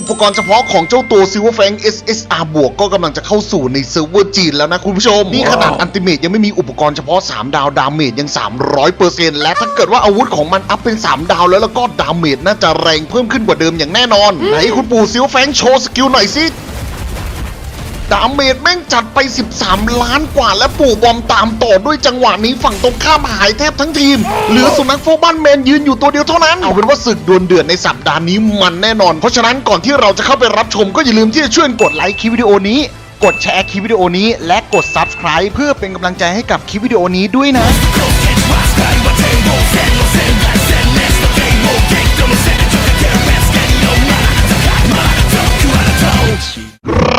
อุปกรณ์เฉพาะของเจ้าตัว Silver Fang SSR บวกก็กำลังจะเข้าสู่ในเซิร์ฟเวอร์จีนแล้วนะคุณผู้ชม นี่ขนาดอันติเมตยังไม่มีอุปกรณ์เฉพาะ 3 ดาวดาเมจยัง 300%และถ้าเกิดว่าอาวุธของมันอัพเป็น 3 ดาวแล้วแล้วก็ดาเมจน่าจะแรงเพิ่มขึ้นกว่าเดิมอย่างแน่นอน ไหนคุณปู่ Silver Fang โชว์สกิลหน่อยสิ ดาเมจแม่งจัดไป 13 ล้านกว่าและปู่บอมตามต่อด้วยจังหวะนี้ฝั่งตรงข้ามหายแทบทั้งทีม เหลือสุนัขโฟบ้านแมนยืนอยู่ตัวเดียวเท่านั้น เอาเป็นว่าศึกดวลเดือดในสัปดาห์นี้มันแน่นอน เพราะฉะนั้นก่อนที่เราจะเข้าไปรับชมก็อย่าลืมที่จะช่วยกดไลค์คลิปวิดีโอนี้ กดแชร์คลิปวิดีโอนี้ และกด Subscribe เพื่อเป็นกำลังใจให้กับคลิปวิดีโอนี้ด้วยนะ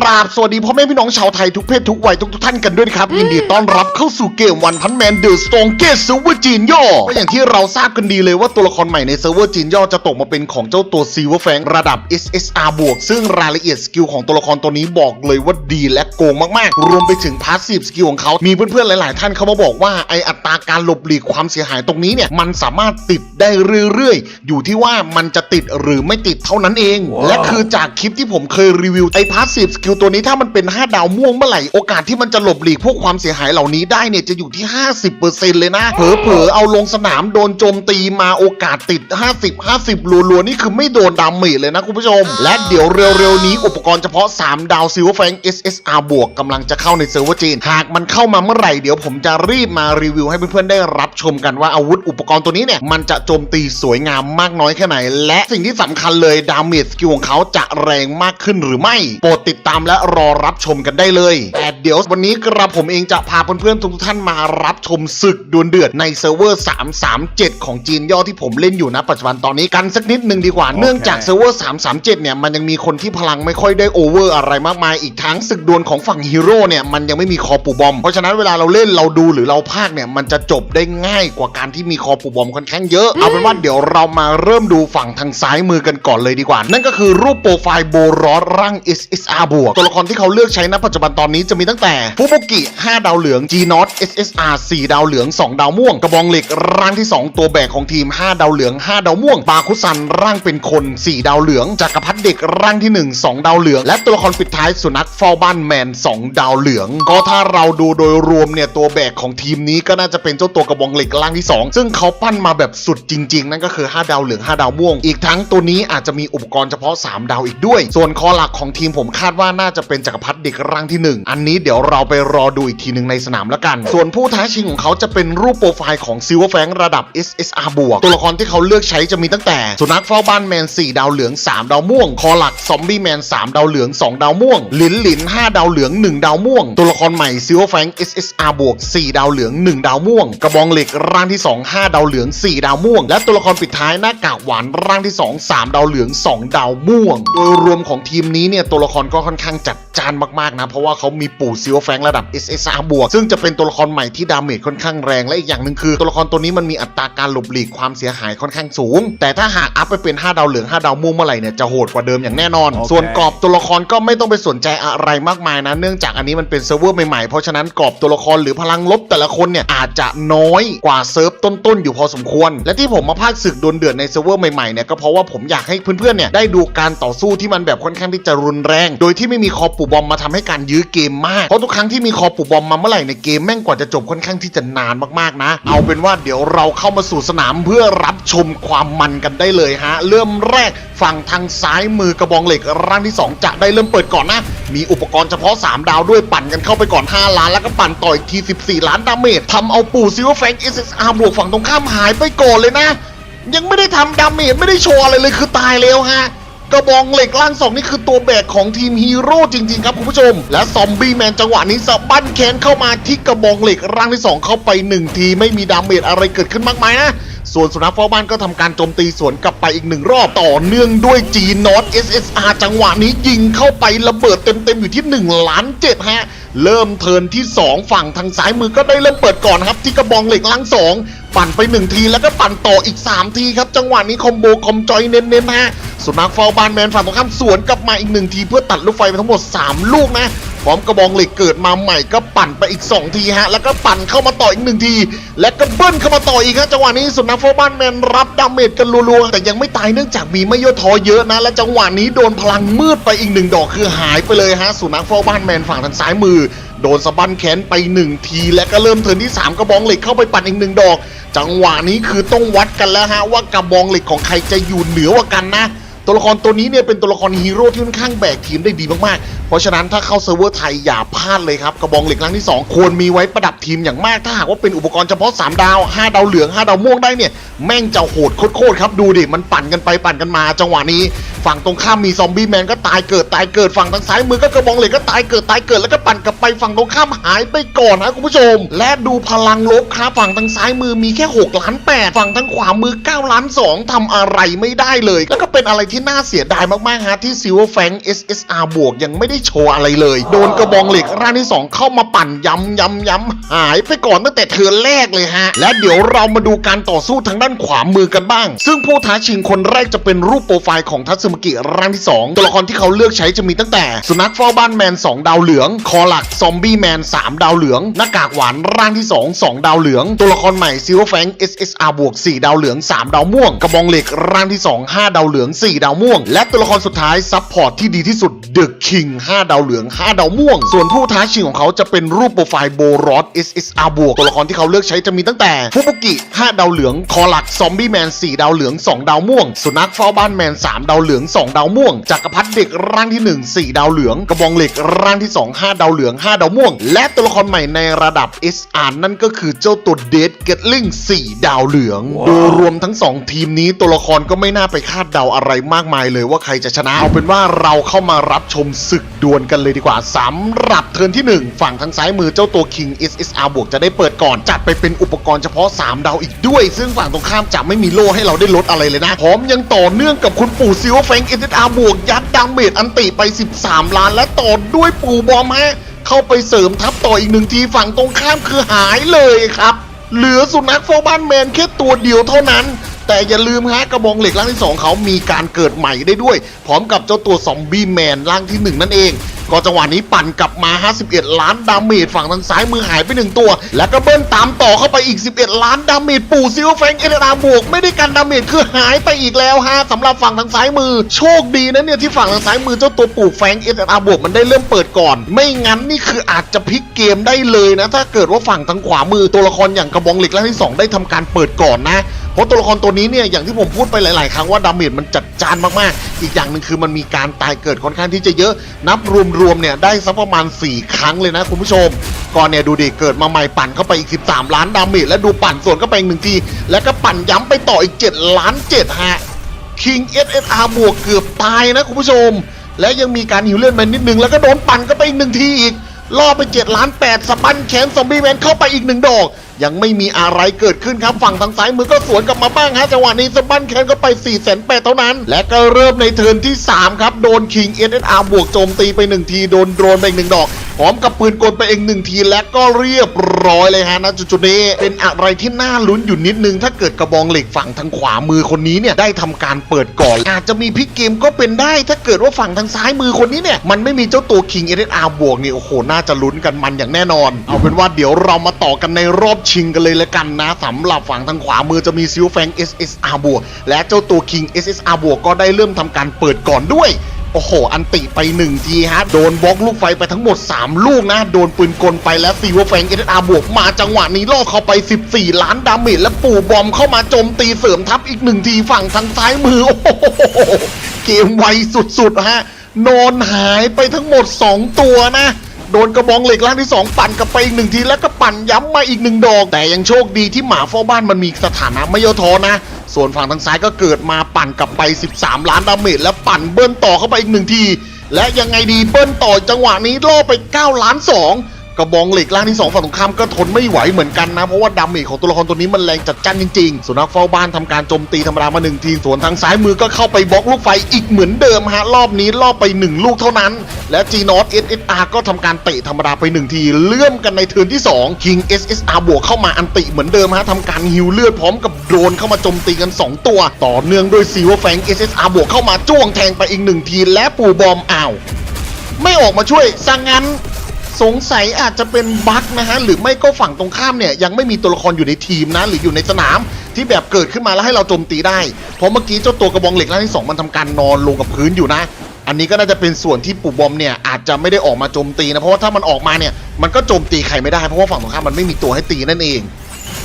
ราบสวัสดีพ่อแม่พี่น้องชาวไทยทุกเพศทุกวัยทุกทุกท่านกันด้วยนะครับยินดีต้อนรับเข้าสู่เกมวันพันแมนเดอะสตองเกตเซิร์ฟเวอร์จีนย่อก็อย่างที่เราทราบกันดีเลยว่าตัวละครใหม่ในเซิร์ฟเวอร์จีนย่อจะตกมาเป็นของเจ้าตัวซีเวอร์แฟงระดับ SSR บวกซึ่งรายละเอียดสกิลของตัวละครตัวนี้บอกเลยว่าดีและโกงมากๆ รวมไปถึงพาสซีฟสกิลของเขามีเพื่อนๆหลาย ๆ ท่านเขามาบอกว่าไออัตราการหลบหลีกความเสียหายตรงนี้เนี่ยมันสามารถติดได้เรื่อยๆ อยู่ที่ว่ามันจะติดหรือไม่ติดเท่านั้นเอง และคือจากคลิปที่ผมเคยรีวิวไอพาสซีฟสกิลตัวนี้ถ้ามันเป็น 5 ดาวม่วงเมื่อไหร่โอกาสที่มันจะหลบหลีกพวกความเสียหายเหล่านี้ได้เนี่ยจะอยู่ที่ 50%เลยนะเผลอๆเอาลงสนามโดนโจมตีมาโอกาสติด 50 50รัวๆนี่คือไม่โดนดาเมจเลยนะคุณผู้ชม และเดี๋ยวเร็วๆนี้อุปกรณ์เฉพาะ 3 ดาวซิลเวอร์แฟง SSR บวกกำลังจะเข้าในเซิร์ฟเวอร์จีนหากมันเข้ามาเมื่อไหร่เดี๋ยวผมจะรีบมารีวิวให้เพื่อนๆได้รับชมกันว่าอาวุธอุปกรณ์ตัวนี้เนี่ยมันจะโจมตีสวยงามมากน้อยแค่ไหน และสิ่งที่สำคัญเลยดาเมจสกิลของเขาจะแรงมากขึ้นหรือไม่ โปรดติดตามและรอรับชมกันได้เลยแต่เดี๋ยววันนี้กระผมเองจะพาเพื่อนๆทุกท่านมารับชมศึกดวลเดือดในเซิร์ฟเวอร์ 337 ของจีนย่อที่ผมเล่นอยู่นะปัจจุบันตอนนี้กันสักนิดหนึ่งดีกว่าเนื่องจากเซิร์ฟเวอร์ 337 เนี่ยมันยังมีคนที่พลังไม่ค่อยได้โอเวอร์อะไรมากมายอีกทั้งศึกดวลของฝั่งฮีโร่เนี่ยมันยังไม่มีคอปูบอมเพราะฉะนั้นเวลาเราเล่นเราดูหรือเราพากย์เนี่ยมันจะจบได้ง่ายกว่าการที่มีคอปูบอมค่อนข้างเยอะเอาเป็นว่าเดี๋ยวเรามาเริ่มดูฝั่งทางซ้ายมือกันก่อนเลยดีกว่า นั่นก็คือรูปโปรไฟล์โบรอสร่าง SSR บวกตัวละครที่เขาเลือกใช้ณปัจจุบันตอนนี้จะมีตั้งแต่ฟูบุกิ 5 ดาวเหลือง G n o t SSR 4 ดาวเหลือง 2 ดาวม่วง กระบองเหล็กร่างที่ 2 ตัวแบกของทีม 5 ดาวเหลือง 5 ดาวม่วงบาคุซันร่างเป็นคน 4 ดาวเหลืองจักรพรรดิเด็กร่างที่ 1 2 ดาวเหลือง และตัวละครปิดท้ายสุนัขเฝ้าบ้านแมน 2 ดาวเหลือง ก็ถ้าเราดูโดยรวมเนี่ยตัวแบกของทีมนี้ก็น่าจะเป็นเจ้าตัวกระบองเหล็กร่างที่ 2 ซึ่งเขาปั้นมาแบบสุดจริง ๆ นั่นก็คือ 5 ดาวเหลือง 5 ดาวม่วง อีกทั้งตัวนี้อาจจะมีอุปกรณ์เฉพาะ 3 ดาวอีกด้วย ส่วนคอหลักของทีมผมคาดว่าน่าจะเป็นจักรพรรดิเด็กร่างที่ 1 อันนี้เดี๋ยวเราไปรอดูอีกทีหนึ่งในสนามแล้วกัน ส่วนผู้ท้าชิงของเขาจะเป็นรูปโปรไฟล์ของซิลเวอร์แฟงระดับ SSR บวกตัวละครที่เขาเลือกใช้จะมีตั้งแต่ สุนัขเฝ้าบ้านแมน 4 ดาวเหลือง 3 ดาวม่วง คอหลักซอมบี้แมน 3 ดาวเหลือง 2 ดาวม่วงหลินหลิน 5 ดาวเหลือง 1 ดาวม่วง ตัวละครใหม่ซิลเวอร์แฟง SSR บวก 4 ดาวเหลือง 1 ดาวม่วง กระบองเหล็กร่างที่ 2 5 ดาวเหลือง 4 ดาวม่วง และตัวละครปิดท้ายหน้ากากหวานร่างที่ 2 3 ดาวเหลือง 2 ดาวม่วง โดยรวมของทีมนี้เนี่ยตัวละครก็ค่อนข้างจัดจ้านมากๆนะ เพราะว่าเขามีปู่ซิลเวอร์แฟงระดับ SSR บวก ซึ่งจะเป็นตัวละครใหม่ที่ดาเมจค่อนข้างแรง และอีกอย่างหนึ่งคือตัวละครตัวนี้มันมีอัตราการหลบหลีกความเสียหายค่อนข้างสูง แต่ถ้าหากอัพไปเป็น 5 ดาวเหลือง 5 ดาวม่วงเมื่อไหร่เนี่ยจะโหดกว่าเดิมอย่างแน่นอนโอเคส่วนกรอบตัวละครก็ไม่ต้องไปสนใจอะไรมากมายนะ เนื่องจากอันนี้มันเป็นเซิร์ฟเวอร์ใหม่ๆ เพราะฉะนั้นกรอบตัวละครหรือพลังลบแต่ละคนเนี่ยอาจจะน้อยกว่าเซิร์ฟต้นๆอยู่พอสมควร และที่ผมมาพากย์ศึกดวลเดือดในเซิร์ฟเวอร์ใหม่ๆเนี่ยก็เพราะว่าผมอยากให้เพื่อนๆเนี่ยได้ดูการต่อสู้ที่มันแบบค่อนข้างที่จะรุนแรง โดยที่ไม่มีคอปูบอมมาทำให้การยื้อเกมมาก เพราะทุกครั้งที่มีคอปูบอมมาเมื่อไหร่ในเกมแม่งกว่าจะจบค่อนข้างที่จะนานมากๆนะ เอาเป็นว่าเดี๋ยวเราเข้ามาสู่สนามเพื่อรับชมความมันกันได้เลยฮะ เริ่มแรกฝั่งทางซ้ายมือกระบองเหล็กร่างที่ 2 จะได้เริ่มเปิดก่อนนะ มีอุปกรณ์เฉพาะ 3 ดาวด้วยปั่นกันเข้าไปก่อน 5 ล้านแล้วก็ปั่นต่ออีกที 14 ล้านดาเมจทำเอาปู่ซิลเวอร์แฟง SSR บวกฝั่งตรงข้ามหายไปก่อนเลยนะ ยังไม่ได้ทำดาเมจไม่ได้โชว์อะไรเลยคือตายแล้วฮะ กระบองเหล็กล่างสองนี่คือตัวแบกของทีมฮีโร่จริงๆครับคุณผู้ชม และซอมบี้แมนจังหวะนี้สะบั้นแขนเข้ามาที่กระบองเหล็กร่างที่ 2 เข้าไป 1 ทีไม่มีดาเมจอะไรเกิดขึ้นมากมายนะส่วนสุนัขเฝ้าบ้านก็ทำการโจมตีสวนกลับไปอีกหนึ่งรอบต่อเนื่องด้วย G n o t SSR จังหวะนี้ยิงเข้าไประเบิดเต็มๆ อยู่ที่1ล้าน7ฮะ เริ่มเทินที่ 2 ฝั่งทางซ้ายมือก็ได้เริ่มเปิดก่อนครับ ที่กระบองเหล็กล่างสองปั่นไป 1 ทีแล้วก็ปั่นต่ออีก 3 ทีครับ จังหวะนี้คอมโบคอมจอยเน้นๆฮะ สุนัขเฝ้าบ้านแมนฝั่งตรงข้ามสวนกลับมาอีกหนึ่งทีเพื่อตัดลูกไฟไปทั้งหมด 3 ลูกนะพร้อมกระบองเหล็กเกิดมาใหม่ก็ปั่นไปอีก 2 ทีฮะ แล้วก็ปั่นเข้ามาต่ออีกหนึ่งที และก็เบิ้ลเข้ามาต่ออีกฮะจังหวะนี้สุนัขโฟบ้านแมนรับดาเมจกันรัวๆ แต่ยังไม่ตายเนื่องจากมีไม่ย่อท้อเยอะนะ และจังหวะนี้โดนพลังมืดไปอีกหนึ่งดอกคือหายไปเลยฮะสุนัขโฟบ้านแมนฝั่งทางซ้ายมือโดนสะบั้นแขนไปหนึ่งที และก็เริ่มเทินที่ 3 กระบองเหล็กเข้าไปปั่นอีกหนึ่งดอก จังหวะนี้คือต้องวัดกันแล้วฮะว่ากระบองเหล็กของใครจะอยู่เหนือกว่ากันนะ ตัวละครตัวนี้เนี่ยเป็นตัวละครฮีโร่ที่ค่อนข้างแบกทีมได้ดีมากๆ เพราะฉะนั้นถ้าเข้าเซิร์ฟเวอร์ไทยอย่าพลาดเลยครับ กระบองเหล็กครั้งที่ 2 ควรมีไว้ประดับทีมอย่างมาก ถ้าหากว่าเป็นอุปกรณ์เฉพาะ 3 ดาว 5 ดาวเหลือง 5 ดาวม่วงได้เนี่ย แม่งจะโหดโคตรๆครับ ดูดิ มันปั่นกันไปปั่นกันมาจังหวะนี้ ฝั่งตรงข้ามมีซอมบี้แมนก็ตายเกิดตายเกิดฝั่งทางซ้ายมือก็กระบองเหล็กก็ตายเกิดตายเกิดแล้วก็ปั่นกลับไปฝั่งตรงข้ามหายไปก่อนนะคุณผู้ชม และดูพลังลบครับฝั่งทางซ้ายมือมีแค่6ล้าน8ฝั่งทางขวามือ9ล้าน2ทำอะไรไม่ได้เลย แล้วก็เป็นอะไรที่น่าเสียดายมากๆฮะที่ซิลเวอร์แฟง SSR บวกยังไม่ได้โชว์อะไรเลย โดนกระบองเหล็กร่างที่ 2 เข้ามาปั่นย้ำย้ำย้ำหายไปก่อนตั้งแต่เทิร์นแรกเลยฮะ และเดี๋ยวเรามาดูการต่อสู้ทางด้านขวามือกันบ้าง ซึ่งผู้ท้าชิงคนแรกจะเป็นรูปโปรไฟล์ของทัตสึมากิร่างที่ 2 ตัวละครที่เขาเลือกใช้จะมีตั้งแต่สุนัขเฝ้าบ้านแมน 2 ดาวเหลือง คอหลักซอมบี้แมน 3 ดาวเหลือง หน้ากากหวานร่างที่ 2 2 ดาวเหลือง ตัวละครใหม่ซิลเวอร์แฟง SSR บวก4ดาวเหลือง 3 ดาวม่วง กระบองเหล็กร่างที่ 2 5 ดาวเหลือง 4 ดาวม่วง และตัวละครสุดท้ายซับพอร์ตที่ดีที่สุด The King 5ดาวเหลือง 5 ดาวม่วง ส่วนผู้ท้าชิงของเขาจะเป็นรูปโปรไฟล์โบรอส SSR บวกตัวละครที่เขาเลือกใช้จะมีตั้งแต่ฟุบุกิ 5 ดาวเหลือง คอหลักซอมบี้แมน 4 ดาวเหลือง 2 ดาวม่วง สุนัขเฝ้าบ้านแมน 3 ดาวเหลือง2 ดาวม่วงจักรพรรดิเด็กร่างที่ 1 4 ดาวเหลือง กระบองเหล็กร่างที่ 2 5 ดาวเหลือง 5 ดาวม่วง และตัวละครใหม่ในระดับ SR นั่นก็คือเจ้าตัวเดดเกตลิง4 ดาวเหลือง โดยรวมทั้ง 2 ทีมนี้ตัวละครก็ไม่น่าไปคาดเดาอะไรมากมายเลยว่าใครจะชนะ เอาเป็นว่าเราเข้ามารับชมศึกดวลกันเลยดีกว่าสำหรับเทิร์นที่ 1 ฝั่งทางซ้ายมือเจ้าตัว King SSR บวกจะได้เปิดก่อน จัดไปเป็นอุปกรณ์เฉพาะ 3 ดาวอีกด้วย ซึ่งฝั่งตรงข้ามจะไม่มีโล่ให้เราได้ลดอะไรเลยนะพร้อมยังต่อเนื่องกับคุณปู่ซิลแฟงเอสอาบวกยัดดาเมจอันติไป 13 ล้าน และต่อด้วยปู่บอมฮะ เข้าไปเสริมทับต่ออีกหนึ่งทีฝั่งตรงข้ามคือหายเลยครับ เหลือสุนัขโฟบ้านแมนแค่ตัวเดียวเท่านั้น แต่อย่าลืมฮะกระบองเหล็กร่างที่ 2 เขามีการเกิดใหม่ได้ด้วย พร้อมกับเจ้าตัวซอมบี้แมนร่างที่ 1 นั่นเอง ก็จังหวะนี้ปั่นกลับมา 51 ล้านดาเมจฝั่งทางซ้ายมือหายไป 1 ตัว แล้วก็เบิ้ลตามต่อเข้าไปอีก 11 ล้านดาเมจปู่ซิลแฟงเอเดราบวกไม่ได้กันดาเมจคือหายไปอีกแล้วฮะสำหรับฝั่งทางซ้ายมือ โชคดีนะเนี่ยที่ฝั่งทางซ้ายมือเจ้าตัวปู่แฟงเอเดราบวกมันได้เริ่มเปิดก่อน ไม่งั้นนี่คืออาจจะพลิกเกมได้เลยนะถ้าเกิดว่าฝั่งทางขวามือตัวละครอย่างกระบองเหล็กร่างที่สองได้ทำการเปิดก่อนนะเพราะตัวละครตัวนี้เนี่ยอย่างที่ผมพูดไปหลาย ๆ ครั้งว่าดาเมจมันจัดจานมาก ๆ อีกอย่างหนึ่งคือมันมีการตายเกิดค่อนข้างที่จะเยอะนับรวม ๆ เนี่ยได้สักประมาณ 4 ครั้งเลยนะคุณผู้ชมก่อนเนี่ยดูดิเกิดมาใหม่ปั่นเข้าไปอีก 13 ล้านดาเมจและดูปั่นส่วนเข้าไปอีกหนึ่งทีแล้วก็ปั่นย้ำไปต่ออีก 7 ล้าน7ฮะ King SSR บวกเกือบตายนะคุณผู้ชม และยังมีการหิวเลือดมานิดนึงแล้วก็โดนปั่นเข้าไปอีกหนึ่งทีอีก ล่อไป7ล้าน8สปันแขนซอมบี้แมนเข้าไปอีกหนึ่งดอก ยังไม่มีอะไรเกิดขึ้นครับฝั่งทางซ้ายมือก็สวนกลับมาบ้างฮะจังหวะนี้สปันแขนก็ไป4 8 0 0 0เท่านั้น และก็เริ่มในเทิร์นที่ 3 ครับ โดนคิงเอสเอสอาร์บวกโจมตีไป 1 ทีโดนโดรนไปอีกหนึ่งดอก ร้อมกับปืนกลไปเองหนึ่งทีและก็เรียบร้อยเลยฮะณจุดๆนี้เป็นอะไรที่น่าลุ้นอยู่นิดนึง ถ้าเกิดกระบองเหล็กฝั่งทางขวามือคนนี้เนี่ยได้ทำการเปิดก่อน อาจจะมีพลิกเกมก็เป็นได้ ถ้าเกิดว่าฝั่งทางซ้ายมือคนนี้เนี่ยมันไม่มีเจ้าตัว King SSR บวกเนี่ยโอ้โหน่าจะลุ้นกันมันอย่างแน่นอน เอาเป็นว่าเดี๋ยวเรามาต่อกันในรอบชิงกันเลยละกันนะสำหรับฝั่งทางขวามือจะมีซิลแฟง SSR บวกและเจ้าตัว King SSR บวกก็ได้เริ่มทำการเปิดก่อนด้วย โอ้โห อันติไปหนึ่งทีฮะ โดนบล็อกลูกไฟไปทั้งหมด 3 ลูกนะ โดนปืนกลไปแล้วซีวแฟงเอสอาบวกมาจังหวะนี้ล่อเข้าไป 14 ล้านดาเมจและปู่บอมเข้ามาโจมตีเสริมทัพอีกหนึ่งทีฝั่งทางซ้ายมือ โอ้โห เกมไวสุดๆฮะ นอนหายไปทั้งหมด 2 ตัวนะ โดนกระบองเหล็กล่างที่ 2 ปั่นกลับไปอีกหนึ่งทีแล้วก็ปั่นย้ำมาอีกหนึ่งดอก แต่ยังโชคดีที่หมาเฝ้าบ้านมันมีสถานะไม่ย่อท้อนะ ส่วนฝั่งทางซ้ายก็เกิดมาปั่นกลับไป 13 ล้านดาเมจแล้วปั่นเบิ้ลต่อเข้าไปอีกหนึ่งที และยังไงดีเบิ้ลต่อจังหวะนี้ล่อไป 9 ล้าน 2 กระบองเหล็กล่างที่2ฝั่งตรงข้ามก็ทนไม่ไหวเหมือนกันนะเพราะว่าดาเมจของตัวละครตัวนี้มันแรงจัดจ้านจริงๆสุนัขเฝ้าบ้านทำการโจมตีธรรมดามาหนึ่งทีส่วนทางซ้ายมือก็เข้าไปบล็อกลูกไฟอีกเหมือนเดิมฮะรอบนี้ล่อไป 1 ลูกเท่านั้น และ G n o t SSR ก็ทำการเตะธรรมดาไป 1 ทีเลื่อมกันในเทิร์นที่2 King SSR บวกเข้ามาอันติเหมือนเดิมฮะทำการฮิวเลือดพร้อมกับโดรนเข้ามาโจมตีกัน 2 ตัว ต่อเนื่องด้วยซีวแฟง SSR บวกเข้ามาจ้วงแทงไปอีกหนึ่งทีและปูบอมอ้าวไม่ออกมาช่วยซะงั้น สงสัยอาจจะเป็นบั๊กนะฮะหรือไม่ก็ฝั่งตรงข้ามเนี่ยยังไม่มีตัวละครอยู่ในทีมนะหรืออยู่ในสนามที่แบบเกิดขึ้นมาแล้วให้เราโจมตีได้ เพราะเมื่อกี้เจ้าตัวกระบองเหล็กร่างที่สองมันทำการนอนลงกับพื้นอยู่นะ อันนี้ก็น่าจะเป็นส่วนที่ปู่บอมเนี่ยอาจจะไม่ได้ออกมาโจมตีนะเพราะว่าถ้ามันออกมาเนี่ยมันก็โจมตีใครไม่ได้เพราะว่าฝั่งตรงข้ามมันไม่มีตัวให้ตีนั่นเอง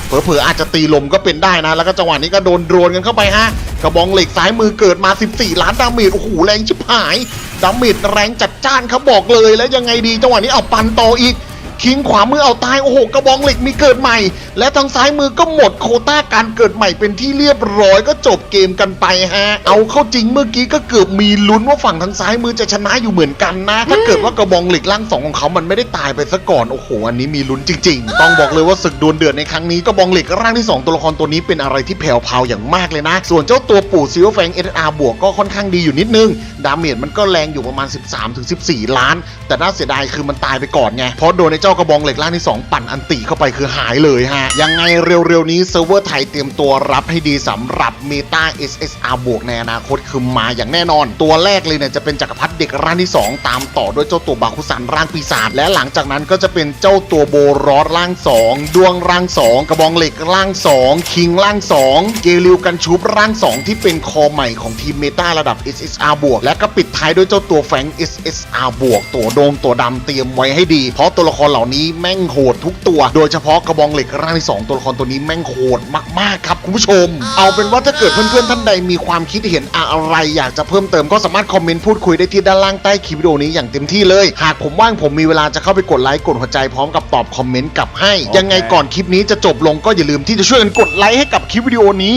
เผลอๆอาจจะตีลมก็เป็นได้นะ แล้วก็จังหวะนี้ก็โดนโดรนกันเข้าไปฮะ กระบองเหล็กซ้ายมือเกิดมา 14 ล้านดาเมจ โอ้โห แรงชิบหาย ดาเมจแรงจัดจ้านเขาบอกเลยแล้วยังไงดีจังหวะนี้เอาปันต่ออีก คิงขวามือเอาตายโอ้โหกระบองเหล็กมีเกิดใหม่ และทางซ้ายมือก็หมดโคต้าการเกิดใหม่เป็นที่เรียบร้อยก็จบเกมกันไปฮะ เอาเข้าจริงเมื่อกี้ก็เกือบมีลุ้นว่าฝั่งทางซ้ายมือจะชนะอยู่เหมือนกันนะ ถ้าเกิดว่ากระบองเหล็กร่างสองของเขามันไม่ได้ตายไปซะก่อนโอ้โหอันนี้มีลุ้นจริง ๆ ต้องบอกเลยว่าศึกดวลเดือดในครั้งนี้กระบองเหล็กร่างที่สองตัวละครตัวนี้เป็นอะไรที่แผ่วพาวอย่างมากเลยนะ ส่วนเจ้าตัวปู่ซิลแฟงเอสอาร์บวกก็ค่อนข้างดีอยู่นิดนึงดาเมจมันก็แรงอยู่ประมาณ 13-14 ล้าน แต่น่าเสียดายคือมันตายไปก่อนไงเพราะโดนในเจ้ากระบองเหล็กร่างที่ 2 ปั่นอันติเข้าไปคือหายเลยฮะ ยังไงเร็วๆนี้เซิร์ฟเวอร์ไทยเตรียมตัวรับให้ดีสำหรับเมตา SSR บวกในอนาคตคือมาอย่างแน่นอน ตัวแรกเลยเนี่ยจะเป็นจักรพรรดิเด็กร่างที่ 2 ตามต่อด้วยเจ้าตัวบาคุสันร่างปีศาจและหลังจากนั้นก็จะเป็นเจ้าตัวโบรอสร่าง 2 ดวงร่าง 2 กระบองเหล็กร่าง 2 คิงร่าง 2 เกลิวกันชุบร่าง 2 ที่เป็นคอใหม่ของทีมเมตาระดับ SSR บวกและก็ปิดท้ายด้วยเจ้าตัวแฟง SSR บวกตัวโดงตัวดำเตรียมไว้ให้ดี เพราะตัวละครเหล่านี้แม่งโหดทุกตัว โดยเฉพาะกระบองเหล็กร่างที่2ตัวละครตัวนี้แม่งโหดมากๆครับคุณผู้ชม เอาเป็นว่าถ้าเกิดเพื่อนๆท่านใดมีความคิดเห็นอะไรอยากจะเพิ่มเติมก็สามารถคอมเมนต์พูดคุยได้ที่ด้านล่างใต้คลิปวิดีโอนี้อย่างเต็มที่เลย หากผมว่างผมมีเวลาจะเข้าไปกดไลค์กดหัวใจพร้อมกับตอบคอมเมนต์กลับให้ ยังไงก่อนคลิปนี้จะจบลงก็อย่าลืมที่จะช่วยกันกดไลค์ให้กับคลิปวิดีโอนี้